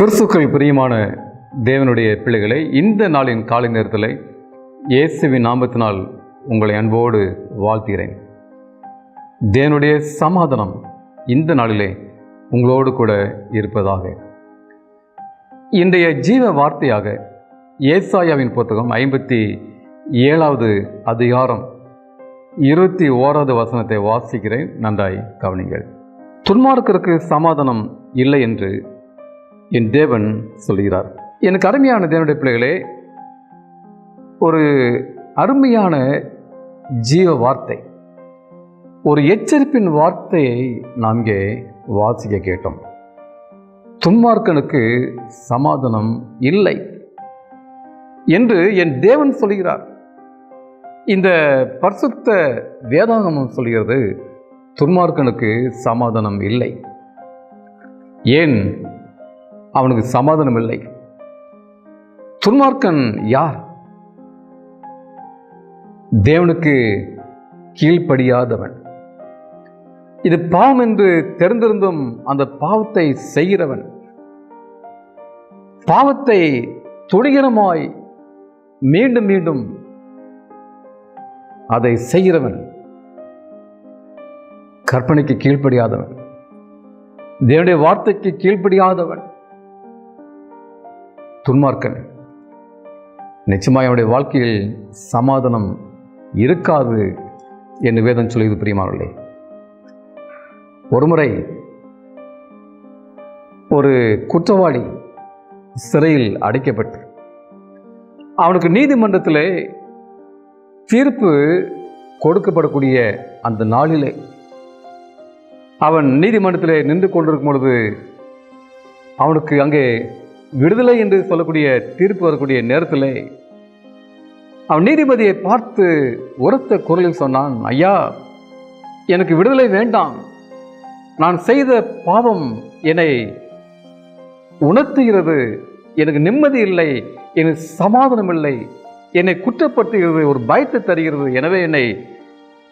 கிறிஸ்துக்கள் பிரியமான தேவனுடைய பிள்ளைகளை இந்த நாளின் காலை நேரத்தில் இயேசுவின் நாமத்தினால் உங்களை அன்போடு வாழ்த்துகிறேன். தேவனுடைய சமாதானம் இந்த நாளிலே உங்களோடு கூட இருப்பதாக. இன்றைய ஜீவ வார்த்தையாக ஏசாயாவின் புத்தகம் ஐம்பத்தி ஏழாவது அதிகாரம் இருபத்தி ஓராவது வசனத்தை வாசிக்கிறேன். நன்றாய் கவனிங்கள் துன்மார்க்கருக்கு சமாதானம் இல்லை என்று என் தேவன் சொல்கிறார் எனக்கு அருமையான தேவனுடைய பிள்ளைகளே ஒரு அருமையான ஜீவ வார்த்தை ஒரு எச்சரிப்பின் வார்த்தையை நாம் இங்கே வாசிக்க கேட்டோம். துன்மார்க்கனுக்கு சமாதானம் இல்லை என்று என் தேவன் சொல்கிறார் இந்த பரிசுத்த வேதாகமம் சொல்கிறது துன்மார்க்கனுக்கு சமாதானம் இல்லை. ஏன்? அவனுக்கு சமாதானம் இல்லை துன்மார்க்கன் யார்? தேவனுக்கு கீழ்ப்படியாதவன். இது பாவம் என்று தெரிந்திருந்தும் அந்த பாவத்தை செய்கிறவன். பாவத்தை துணிகரமாய் மீண்டும் மீண்டும் அதை செய்கிறவன். கற்பனைக்கு கீழ்ப்படியாதவன். தேவனுடைய வார்த்தைக்கு கீழ்ப்படியாதவன். துன்மார்க்கன். நிச்சயமாக அவனுடைய வாழ்க்கையில் சமாதானம் இருக்காது என்று வேதம் சொல்லியது பிரியமானவர்களே. ஒருமுறை ஒரு குற்றவாளி சிறையில் அடைக்கப்பட்டு அவனுக்கு நீதிமன்றத்தில் தீர்ப்பு கொடுக்கப்படக்கூடிய அந்த நாளிலே அவன் நீதிமன்றத்தில் நின்று கொண்டிருக்கும் பொழுது அவனுக்கு அங்கே விடுதலை என்று சொல்லக்கூடிய தீர்ப்பு வரக்கூடிய நேரத்தில் அவன் நீதிபதியை பார்த்து உரத்த குரலில் சொன்னான் ஐயா எனக்கு விடுதலை வேண்டாம். நான் செய்த பாவம் என்னை உணர்த்துகிறது. எனக்கு நிம்மதி இல்லை. எனக்கு சமாதானம் இல்லை. என்னை குற்றப்படுத்துகிறது. ஒரு பயத்தை தருகிறது. எனவே என்னை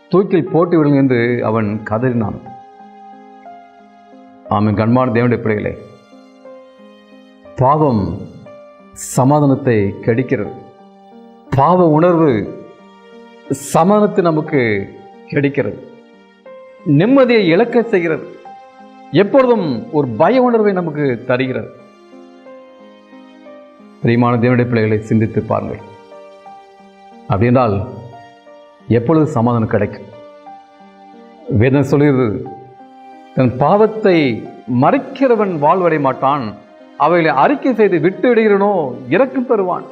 தூக்கில் போட்டு விடுங்க என்று அவன் கதறினான். ஆமாம் கண்மான தேவனுடைய பிள்ளைகளே பாவம் சமாதானத்தை கெடுக்கிறது. பாவ உணர்வு சமாதானத்தை நமக்கு கிடைக்கிறது. நிம்மதியை இழக்க செய்கிறது. எப்பொழுதும் ஒரு பய உணர்வை நமக்கு தருகிறது. பிரியமான தேவனுடைய பிள்ளைகளை சிந்தித்து பாருங்கள். அப்படின்றால் எப்பொழுது சமாதானம் கிடைக்கும்? வேதம் சொல்கிறது தன் பாவத்தை மறைக்கிறவன் வாழ்வடை மாட்டான் அவைகளை அறிக்கை செய்து விட்டு விடுகிறனோ? இறக்கம் பெறுவான்.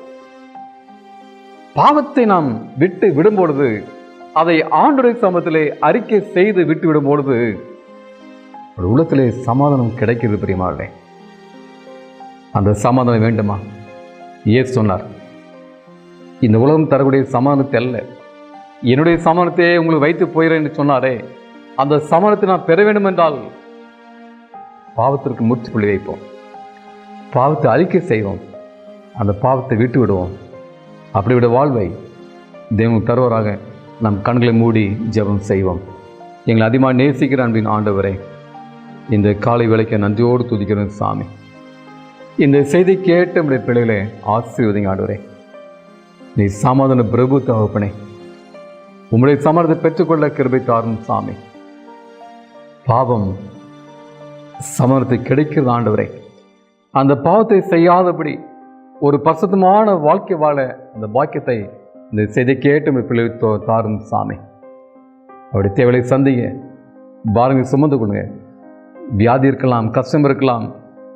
பாவத்தை நாம் விட்டு விடும் பொழுது அதை ஆண்டுரை சமத்திலே அறிக்கை செய்து விட்டு விடும் பொழுது ஒரு உள்ளத்திலே சமாதானம் கிடைக்கிறது பிரியமாவே அந்த சமாதானம் வேண்டுமா? ஏசு சொன்னார் இந்த உலகம் தரக்கூடிய சமாதானத்தை அல்ல. என்னுடைய சமாதானத்தையே உங்களுக்கு வைத்து போகிறேன் என்று சொன்னாரே. அந்த சமாதானத்தை நான் பெற வேண்டும் என்றால் பாவத்திற்கு முற்றுப்புள்ளி வைப்போம். பாவத்தை அழிக்க செய்வோம். அந்த பாவத்தை விட்டு விடுவோம். அப்படிவிட வாழ்வை தெய்வம் தருவராக. நம் கண்களை மூடி ஜெபம் செய்வோம். எங்களை அதிகமாக நேசிக்கிற அன்பின் ஆண்டவரே இந்த காலை விலைக்க நன்றியோடு துதிக்கிறேன் சாமி. இந்த செய்தி கேட்ட நம்முடைய பிள்ளைகளை ஆசீர்வதிங்க ஆண்டவரே. நீ சமாதான பிரபு தகப்பனே. உங்களுடைய சமாதானத்தை பெற்றுக்கொள்ள கிருபை தாரும் சாமி. பாவம் சமரத்தை கிடைக்கிறது ஆண்டவரே. அந்த பாவத்தை செய்யாதபடி ஒரு பரிசுத்தமான வாழ்க்கை வாழ அந்த பாக்கியத்தை இந்த செய்தி கேட்டு பிள்ளை தாரும் சாமி. அவருடைய தேவையை சந்திங்க. பாருங்க சுமந்து கொடுங்க வியாதி இருக்கலாம் கஷ்டம் இருக்கலாம்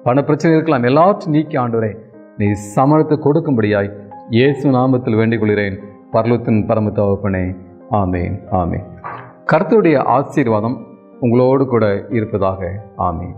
பண பிரச்சனை இருக்கலாம் எல்லாவற்றையும் நீக்கி ஆண்டுவரே நீ சமணத்தை கொடுக்கும்படியாய் இயேசு நாமத்தில் வேண்டிக் கொள்கிறேன். பர்லத்தின் பரம தவப்பனே ஆமேன் ஆமேன். கருத்துடைய ஆசீர்வாதம் உங்களோடு கூட இருப்பதாக ஆமேன்.